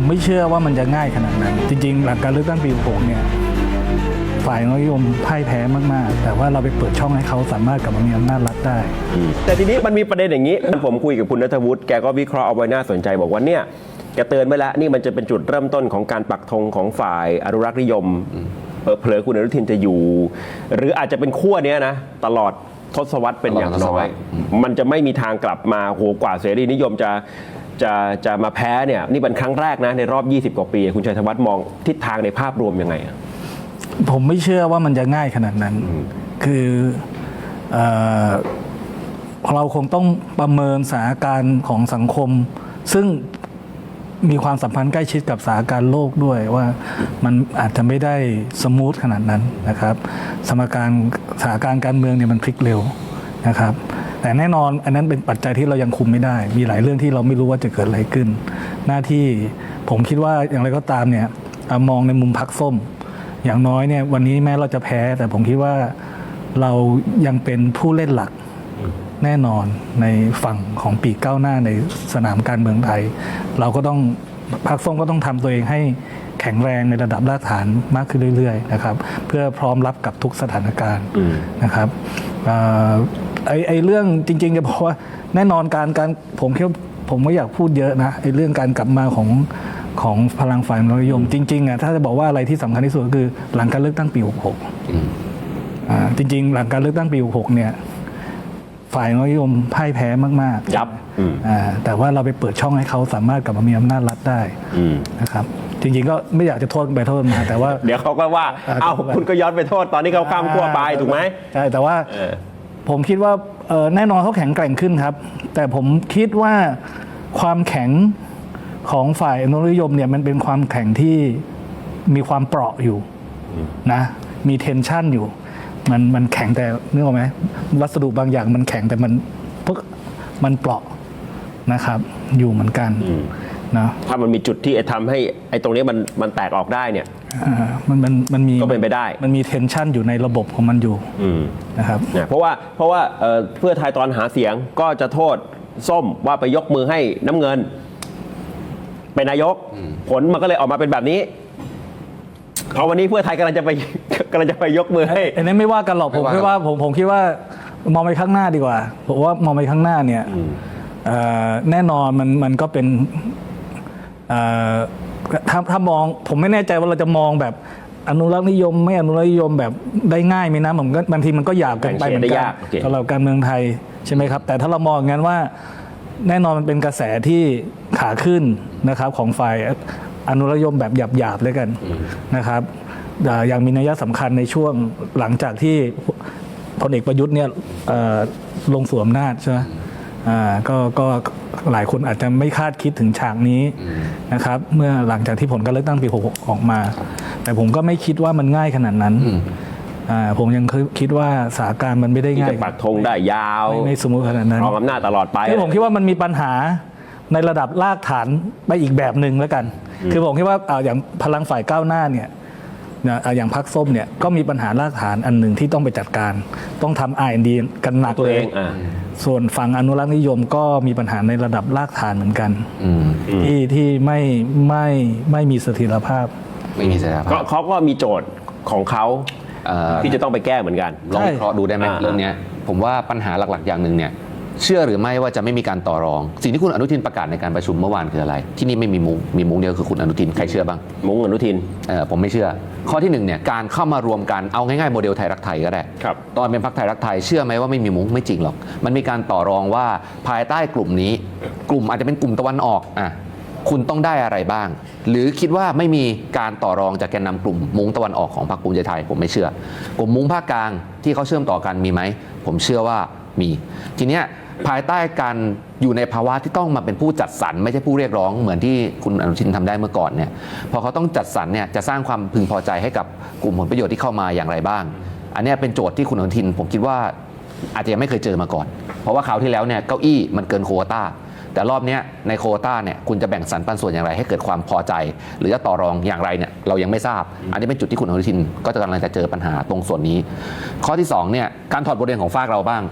ผมไม่เชื่อว่ามันจะง่ายขนาดนั้น จริง ๆ หลังการเลือกตั้งปี66เนี่ยฝ่ายนิยมพ่ายแพ้มากๆ แต่ว่าเราไปเปิดช่องให้เขาสามารถกลับมามีอำนาจรัฐได้ แต่ทีนี้มันมีประเด็นอย่างนี้ ผมคุยกับคุณนัทวุฒิแกก็วิเคราะห์เอาไว้น่าสนใจบอกว่าเนี่ยแกเตือนไว้แล้วนี่มันจะเป็นจุดเริ่มต้นของการปักธงของฝ่ายอนุรักษ์นิยมเผลอๆคุณอนุทินจะอยู่ หรืออาจจะเป็นขั้วเนี้ยนะตลอดทศวรรษเป็นอย่างตลอดทศน้อวยรรษมันจะไม่มีทางกลับมาโหกว่าเสรีนิยมจะ จะจะมาแพ้เนี่ยนี่เป็นครั้งแรกนะในรอบ 20 กว่าปี คุณชัยธวัฒน์มองทิศทางในภาพรวมยังไงอะผมไม่เชื่อว่ามันจะง่ายขนาดนั้น คือเออเราคงต้องประเมินสถานการณ์ของสังคม ซึ่งมีความสัมพันธ์ใกล้ชิดกับสถานการณ์โลกด้วยว่ามันอาจจะไม่ได้สมูทขนาดนั้นนะครับ สมการสถานการณ์การเมืองเนี่ยมันพลิกเร็วนะครับ แต่แน่นอนอันนั้นเป็นปัจจัยที่เรายังคุมไม่ได้ มีหลายเรื่องที่เราไม่รู้ว่าจะเกิดอะไรขึ้น หน้าที่ผมคิดว่าอย่างไรก็ตามเนี่ยอมองในมุมพักส้ม อย่างน้อยเนี่ยวันนี้แม้เราจะแพ้ แต่ผมคิดว่าเรายังเป็นผู้เล่นหลักแน่นอนในฝั่งของปีกก้าวหน้าในสนามการเมืองไทย เราก็ต้องพรรคส้มก็ต้องทำตัวเองให้แข็งแรงในระดับรากฐานมากขึ้นเรื่อยๆนะครับ เพื่อพร้อมรับกับทุกสถานการณ์นะครับอ่อ ไอไอเรื่องจริงๆจะบอกว่าแน่นอนการการผมคิดว่าผมไม่อยากพูดเยอะนะไอเรื่องการกลับมาของของพลังฝ่ายนิยมจริงๆอะถ้าจะบอกว่าอะไรที่สำคัญที่สุดก็คือหลังการเลือกตั้งปี 66อืมอ่าจริง ๆ หลังการเลือกตั้งปี 66 เนี่ย ฝ่ายนิยมพ่ายแพ้มากๆยับอืมอ่าแต่ว่าเราไปเปิดช่องให้เขาสามารถกลับมามีอำนาจรัฐได้อืมนะครับจริงๆก็ไม่อยากจะโทษไปโทษมาแต่ว่า เดี๋ยวเขาก็ว่าอ่าเอ้าถูกไหมคุณก็ย้อนไปโทษตอนนี้เขาข้ามขั้วไปถูกไหมใช่แต่ว่าเออ ผมคิดว่าเอ่อแน่นอนเขาแข็งแกร่งขึ้นครับ แต่ผมคิดว่าความแข็งของฝ่ายอนุรักษ์นิยมเนี่ยมันเป็นความแข็งที่มีความเปราะอยู่นะมีเทนชันอยู่ มันมันแข็งแต่นึกออกไหมวัสดุบางอย่างมันแข็งแต่มันพึกมันเปราะนะครับ อยู่เหมือนกันนะถ้ามันมีจุดที่ไอ้ทำให้ไอ้ตรงนี้มันมันแตกออกได้เนี่ย อ่ามันมันมันมีก็เป็นไปได้ มันมีเทนชันอยู่ในระบบของมันอยู่อืมนะครับเนี่ยเพราะว่าเพราะว่าเอ่อเพื่อไทยตอนหาเสียงก็จะโทษส้มว่าไปยกมือให้น้ำเงิน เป็นนายก ผลมันก็เลยออกมาเป็นแบบนี้เอาวันนี้เพื่อไทยกำลังจะไป กำลังจะไปยกมือให้ อันนี้ไม่ว่ากันหรอกผมไม่ว่ากันคิดว่าผมผมคิดว่ามองไปข้างหน้าดีกว่า ผมว่ามองไปข้างหน้าเนี่ยเอ่อแน่นอนมันมันก็เป็นเอ่อ ถ้าถ้ามองผมไม่แน่ใจว่าเราจะมองแบบอนุรักษ์นิยมไม่อนุรักษ์นิยมแบบได้ง่ายไหมนะผมก็บางทีมันก็หยาบเกันไปเหมือนแบ่งเฉดได้กันยากโอเคสำหรับการเมืองไทยใช่ไหมครับ แต่ถ้าเรามองอย่างนั้นว่าแน่นอนมันเป็นกระแสที่ขาขึ้นนะครับของฝ่ายอนุรักษ์นิยมแบบหยาบๆเลยกันนะครับอ่าอย่างมีนัยสำคัญในช่วงหลังจากที่พลเอกประยุทธ์เนี่ยเอ่อลงสวมอำนาจใช่ไหมอ่าก็ก็ หลายคนอาจจะไม่คาดคิดถึงฉากนี้นะครับ เมื่อหลังจากที่ผลการเลือกตั้งปี 66 ออกมา แต่ผมก็ไม่คิดว่ามันง่ายขนาดนั้นอ่าผมยังคิดว่าสถานการณ์มันไม่ได้ที่ง่ายจะปักธงได้ยาวไม่ไม่สมมติขนาดนั้นรองอำนาจตลอดไปคือผมคิดว่ามันมีปัญหาในระดับรากฐานไปอีกแบบหนึ่งแล้วกัน คือผมคิดว่าอ่าอย่างพลังฝ่ายก้าวหน้าเนี่ยนะอ่าอย่างพรรคส้มเนี่ยก็มีปัญหารากฐานอันหนึ่งที่ต้องไปจัดการ ต้องทำ R&D กันหนักตัวเลเอยงอ่า ส่วนฝั่งอนุรักษ์นิยมก็มีปัญหาในระดับรากฐานเหมือนกันอืมที่ที่ไม่ไม่ไม่มีเสถียรภาพไม่มีเสถียรก็ภาพเขาก็มีโจทย์ของเขาเอ่อที่จะต้องไปแก้เหมือนกันลองวิเคราะห์ดูได้ไหมอ่าเรื่องเนี้ยผมว่าปัญหาหลักๆอย่างหนึ่งเนี่ย เชื่อหรือไม่ว่าจะไม่มีการต่อรอง สิ่งที่คุณอนุทินประกาศในการประชุมเมื่อวานคืออะไร ที่นี่ไม่มีมุ้งมีมุ้งเดียวคือคุณอนุทินใครเชื่อบ้างมุ้งอนุทินเออผมไม่เชื่อ ข้อที่หนึ่งเนี่ยการเข้ามารวมกันเอาง่ายๆโมเดลไทยรักไทยก็ได้ครับตอนเป็นพักไทยรักไทยเชื่อไหมว่าไม่มีมุ้งไม่จริงหรอก มันมีการต่อรองว่าภายใต้กลุ่มนี้ กลุ่มอาจจะเป็นกลุ่มตะวันออกอะคุณต้องได้อะไรบ้าง หรือคิดว่าไม่มีการต่อรองจากแกนนำกลุ่มมุ้งตะวันออกของพรรคภูมิใจไทยผมไม่เชื่อ กลุ่มมุ้งภาคกลางที่เขาเชื่อมต่อกันมีไหมผมเชื่อว่า มี ทีเนี้ยภายใต้การอยู่ในภาวะที่ต้องมาเป็นผู้จัดสรรไม่ใช่ผู้เรียกร้องเหมือนที่คุณอนุทินทำได้เมื่อก่อนเนี่ยพอเขาต้องจัดสรรเนี่ยจะสร้างความพึงพอใจให้กับกลุ่มผลประโยชน์ที่เข้ามาอย่างไรบ้าง อันนี้เป็นโจทย์ที่คุณอนุทิน ผมคิดว่าอาจจะยังไม่เคยเจอมาก่อน เพราะว่าคราวที่แล้วเนี่ยเก้าอี้มันเกินโควต้า แต่รอบนี้ในโควต้าเนี่ยคุณจะแบ่งสรรปันส่วนอย่างไรให้เกิดความพอใจ หรือจะต่อรองอย่างไรเนี่ยเรายังไม่ทราบ อันนี้เป็นจุดที่คุณอนุทิน ก็จะกำลังจะเจอปัญหาตรงส่วนนี้ ข้อที่สองเนี่ยการถอดบทเรียนของฝากเราบ้าง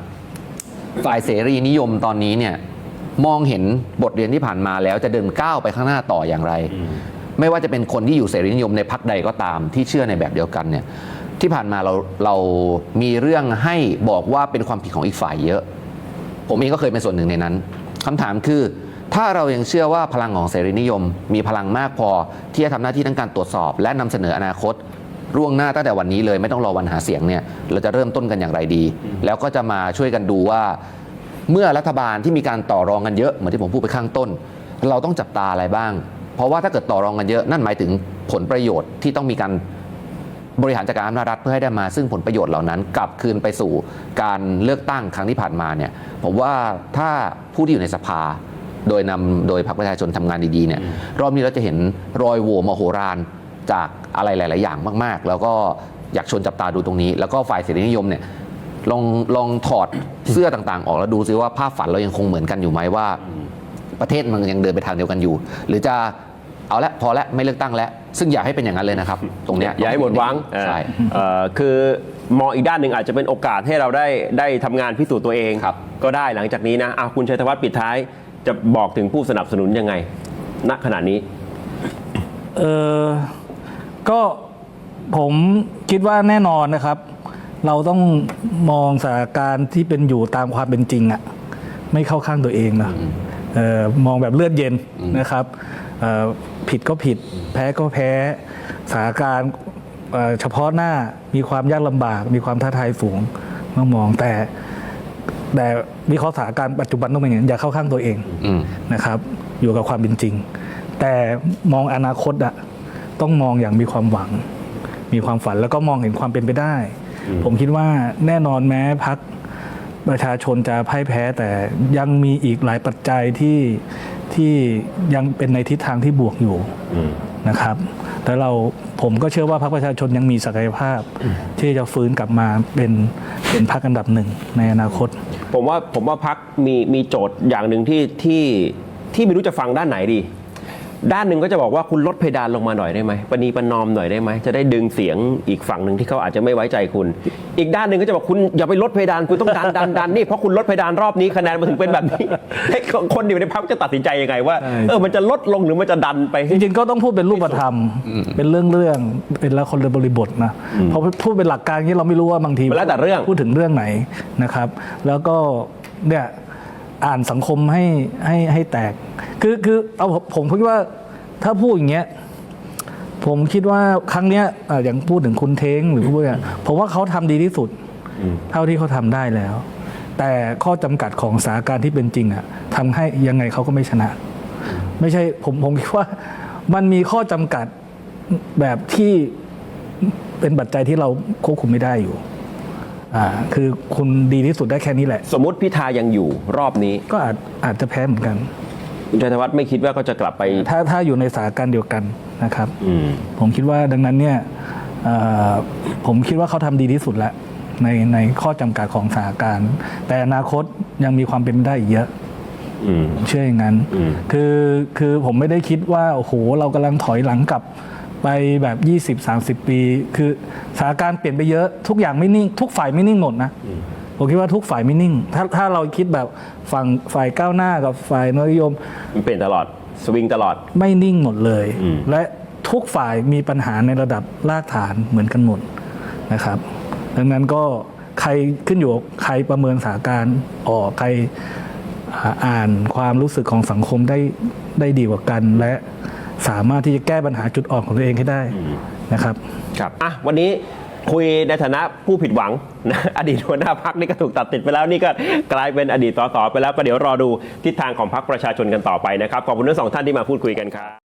ฝ่ายเสรีนิยมตอนนี้เนี่ยมองเห็นบทเรียนที่ผ่านมาแล้วจะเดินก้าวไปข้างหน้าต่ออย่างไร ไม่ว่าจะเป็นคนที่อยู่เสรีนิยมในพักใดก็ตามที่เชื่อในแบบเดียวกันเนี่ยที่ผ่านมาเราเรามีเรื่องให้บอกว่าเป็นความผิดของอีกฝ่ายเยอะ ผมเองก็เคยเป็นส่วนหนึ่งในนั้นคำถามคือ ถ้าเรายังเชื่อว่าพลังของเสรีนิยม มีพลังมากพอที่จะทำหน้าที่ทั้งการตรวจสอบ และนำเสนออนาคต ร่วงหน้าตั้งแต่วันนี้เลยไม่ต้องรอวันหาเสียงเนี่ยเราจะเริ่มต้นกันอย่างไรดี แล้วก็จะมาช่วยกันดูว่า เมื่อรัฐบาลที่มีการต่อรองกันเยอะเหมือนที่ผมพูดไปข้างต้น เราต้องจับตาอะไรบ้าง เพราะว่าถ้าเกิดต่อรองกันเยอะนั่นหมายถึงผลประโยชน์ที่ต้องมีการบริหารจัดการอำนาจรัฐเพื่อให้ได้มาซึ่งผลประโยชน์เหล่านั้น กลับคืนไปสู่การเลือกตั้งครั้งที่ผ่านมาเนี่ยผมว่าถ้าผู้ที่อยู่ในสภาโดยนำโดยพรรคประชาชนทำงานดีๆเนี่ยรอบนี้เราจะเห็นรอยโหว่มโหฬาร จากอะไรหลาย ๆ อย่างมาก ๆ แล้วก็อยากชวนจับตาดูตรงนี้ แล้วก็ฝ่ายเสรีนิยมเนี่ยลองลองถอดเสื้อต่าง ๆ ออกแล้วดูซิว่าภาพฝันเรายังคงเหมือนกันอยู่ไหมว่า ประเทศมันยังเดินไปทางเดียวกันอยู่ หรือจะเอาละพอละไม่เลือกตั้งแล้ว ซึ่งอยากให้เป็นอย่างนั้นเลยนะครับ ตรงเนี้ยอย่าให้หมดหวังใช่เอ่อคือมองอีกด้านหนึ่งอาจจะเป็นโอกาสให้เราได้ได้ทำงานพิสูจน์ตัวเองครับก็ได้หลังจากนี้นะอะคุณชัยธวัฒน์ปิดท้าย จะบอกถึงผู้สนับสนุนยังไงณขณะนี้ เออ ก็ผมคิดว่าแน่นอนนะครับ เราต้องมองสถานการณ์ที่เป็นอยู่ตามความเป็นจริงอะไม่เข้าข้างตัวเองนะเออมองแบบเลือดเย็นนะครับเอ่อผิดก็ผิด แพ้ก็แพ้สถานการณ์เอ่อเฉพาะหน้ามีความยากลำบาก มีความท้าทายสูงต้องมองแต่ แต่วิเคราะห์สถานการณ์ปัจจุบันต้องเป็นอย่างนั้นอย่าเข้าข้างตัวเอง อืม นะครับอยู่กับความเป็นจริง แต่มองอนาคตอะ ต้องมองอย่างมีความหวัง มีความฝันแล้วก็มองเห็นความเป็นไปได้ ผมคิดว่าแน่นอนแม้พักประชาชนจะพ่ายแพ้แต่ยังมีอีกหลายปัจจัยที่ที่ยังเป็นในทิศทางที่บวกอยู่นะครับแล้วเราผมก็เชื่อว่าพรรคประชาชนยังมีศักยภาพ ที่จะฟื้นกลับมาเป็นเป็นพรรคอันดับหนึ่งในอนาคต ผมว่าผมว่าพักมีมีโจทย์อย่างหนึ่งที่ที่ที่ไม่รู้จะฟังด้านไหนดี ด้านหนึ่งก็จะบอกว่าคุณลดเพดานลงมาหน่อยได้ไหมปณีประนอมหน่อยได้ไหมจะได้ดึงเสียงอีกฝั่งหนึ่งที่เขาอาจจะไม่ไว้ใจคุณ อีกด้านหนึ่งก็จะบอกคุณอย่าไปลดเพดานคุณต้องดันดันดันนี่เพราะคุณลดเพดานรอบนี้คะแนนมันถึงเป็นแบบนี้ให้คนอยู่ในพักจะตัดสินใจยังไงว่าใช่เออมันจะลดลงหรือมันจะดันไปจริงๆก็ต้องพูดเป็นรูปธรรม เป็นเรื่องเรื่องๆเป็นละคนละบริบทนะเพราะพูดเป็นหลักการอย่างนี้เราไม่รู้ว่าบางทีมันแล้วแต่เรื่องพูดถึงเรื่องไหนนะครับ แล้วก็เนี่ย อ่านสังคมให้ให้ให้แตก คือคือเอาผมผมคิดว่าถ้าพูดอย่างเงี้ยผมคิดว่าครั้งเนี้ยอะอย่างพูดถึงคุณเท้งหรือพูดอย่างผมว่าเขาทำดีที่สุด เท่าที่เขาทำได้แล้ว แต่ข้อจำกัดของสถานการณ์ที่เป็นจริงอะทำให้ยังไงเขาก็ไม่ชนะ ไม่ใช่ผมผมคิดว่ามันมีข้อจำกัดแบบที่เป็นปัจจัยที่เราควบคุมไม่ได้อยู่ อ่าคือคุณดีที่สุดได้แค่นี้แหละ สมมติพิธายังอยู่รอบนี้ก็อาจอาจจะแพ้เหมือนกัน คุณชัยธวัฒน์ไม่คิดว่าก็จะกลับไป ถ้าถ้าอยู่ในสถานการณ์เดียวกันนะครับ อืม ผมคิดว่าดังนั้นเนี่ยเอ่อผมคิดว่าเขาทำดีที่สุดแล้วในในข้อจำกัดของสถานการณ์ แต่อนาคตยังมีความเป็นไปได้อีกเยอะ อืม ผมเชื่ออย่างนั้นอืมคือคือผมไม่ได้คิดว่า โอ้โห เรากำลังถอยหลังกลับ ไปแบบ 20-30 ปี คือสถานการณ์เปลี่ยนไปเยอะทุกอย่างไม่นิ่ง ทุกฝ่ายไม่นิ่งหมดนะผมคิดว่าทุกฝ่ายไม่นิ่ง ถ้าถ้าเราคิดแบบฝั่งฝ่ายก้าวหน้ากับฝ่ายนิยม มันเปลี่ยนตลอดสวิงตลอดไม่นิ่งหมดเลยอืมและทุกฝ่ายมีปัญหาในระดับรากฐานเหมือนกันหมดนะครับ ดังนั้นก็ใครขึ้นอยู่กับใครประเมินสถานการณ์ออกใครอ่าอ่านความรู้สึกของสังคมได้ได้ดีกว่ากันและ สามารถที่จะแก้ปัญหาจุดอ่อนของตัวเองให้ได้นะครับ ครับอะวันนี้คุยในฐานะผู้ผิดหวังนะอดีตหัวหน้าพักนี่ก็ถูกตัดติดไปแล้วนี่ก็กลายเป็นอดีตสสไปแล้วก็เดี๋ยวรอดูทิศทางของพักประชาชนกันต่อไปนะครับขอบคุณทั้งสองท่านที่มาพูดคุยกันครับ